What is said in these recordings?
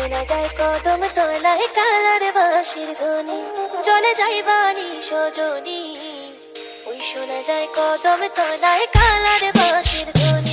শোনা যায় কদম তোলায় কারার বাঁশির ধ্বনি। চলে যায় বাণী সজনী। ওই শোনা যায় কদম তোলায় কালার বাঁশির ধ্বনি।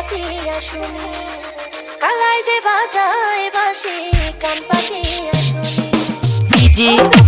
পাতিয়া শুনি কালাই যে বাজায় বাসি কান পাতিয়া শুনি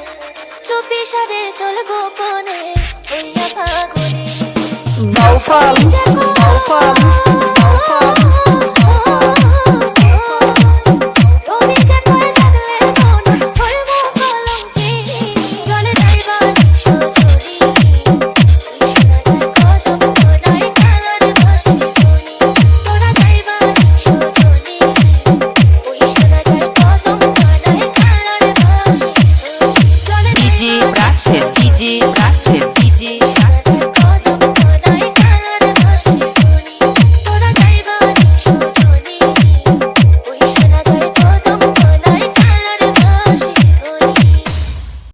চুপি সারে চল গোপনে হইয়া পাগলে বাউফাল বাউফাল